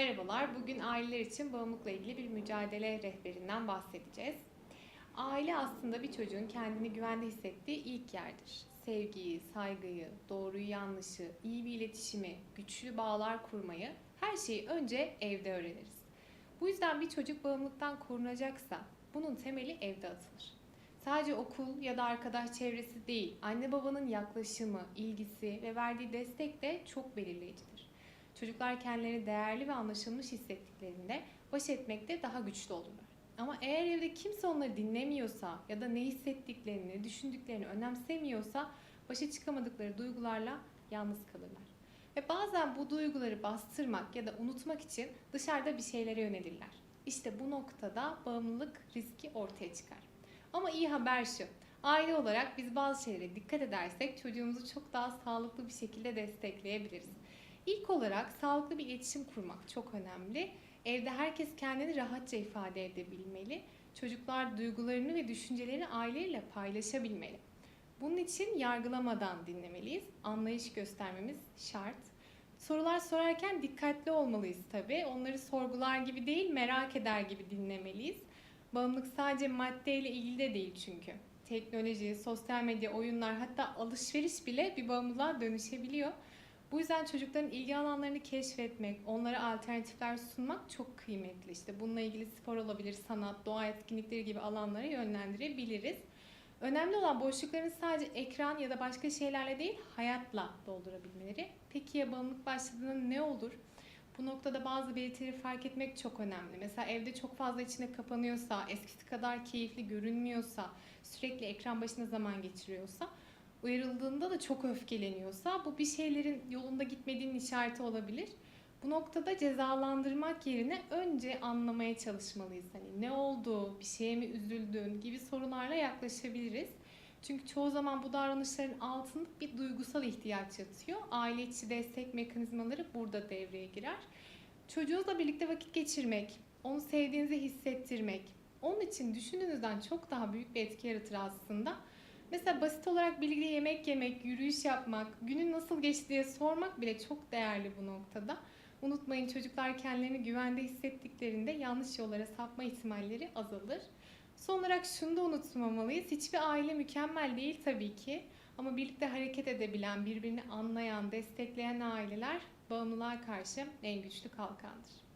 Merhabalar, bugün aileler için bağımlılıkla ilgili bir mücadele rehberinden bahsedeceğiz. Aile aslında bir çocuğun kendini güvende hissettiği ilk yerdir. Sevgiyi, saygıyı, doğruyu yanlışı, iyi bir iletişimi, güçlü bağlar kurmayı her şeyi önce evde öğreniriz. Bu yüzden bir çocuk bağımlılıktan korunacaksa bunun temeli evde atılır. Sadece okul ya da arkadaş çevresi değil, anne babanın yaklaşımı, ilgisi ve verdiği destek de çok belirleyicidir. Çocuklar kendilerini değerli ve anlaşılmış hissettiklerinde baş etmekte daha güçlü olurlar. Ama eğer evde kimse onları dinlemiyorsa ya da ne hissettiklerini, düşündüklerini önemsemiyorsa başa çıkamadıkları duygularla yalnız kalırlar. Ve bazen bu duyguları bastırmak ya da unutmak için dışarıda bir şeylere yönelirler. İşte bu noktada bağımlılık riski ortaya çıkar. Ama iyi haber şu. Aile olarak biz bazı şeylere dikkat edersek çocuğumuzu çok daha sağlıklı bir şekilde destekleyebiliriz. İlk olarak sağlıklı bir iletişim kurmak çok önemli. Evde herkes kendini rahatça ifade edebilmeli. Çocuklar duygularını ve düşüncelerini aileyle paylaşabilmeli. Bunun için yargılamadan dinlemeliyiz. Anlayış göstermemiz şart. Sorular sorarken dikkatli olmalıyız tabii. Onları sorgular gibi değil, merak eder gibi dinlemeliyiz. Bağımlılık sadece maddeyle ilgili de değil çünkü. Teknoloji, sosyal medya, oyunlar hatta alışveriş bile bir bağımlılığa dönüşebiliyor. Bu yüzden çocukların ilgi alanlarını keşfetmek, onlara alternatifler sunmak çok kıymetli. İşte bununla ilgili spor olabilir, sanat, doğa etkinlikleri gibi alanlara yönlendirebiliriz. Önemli olan boşluklarını sadece ekran ya da başka şeylerle değil, hayatla doldurabilmeleri. Peki ya bağımlılık başladığında ne olur? Bu noktada bazı belirtileri fark etmek çok önemli. Mesela evde çok fazla içine kapanıyorsa, eskisi kadar keyifli görünmüyorsa, sürekli ekran başında zaman geçiriyorsa, uyarıldığında da çok öfkeleniyorsa bu bir şeylerin yolunda gitmediğinin işareti olabilir. Bu noktada cezalandırmak yerine önce anlamaya çalışmalıyız. Hani ne oldu, bir şeye mi üzüldün gibi sorularla yaklaşabiliriz. Çünkü çoğu zaman bu davranışların altında bir duygusal ihtiyaç yatıyor. Aile içi destek mekanizmaları burada devreye girer. Çocuğunuzla birlikte vakit geçirmek, onu sevdiğinizi hissettirmek, onun için düşündüğünüzden çok daha büyük bir etki yaratır aslında. Mesela basit olarak birlikte yemek yemek, yürüyüş yapmak, günün nasıl geçti diye sormak bile çok değerli bu noktada. Unutmayın çocuklar kendilerini güvende hissettiklerinde yanlış yollara sapma ihtimalleri azalır. Son olarak şunu da unutmamalıyız. Hiçbir aile mükemmel değil tabii ki. Ama birlikte hareket edebilen, birbirini anlayan, destekleyen aileler bağımlılığa karşı en güçlü kalkandır.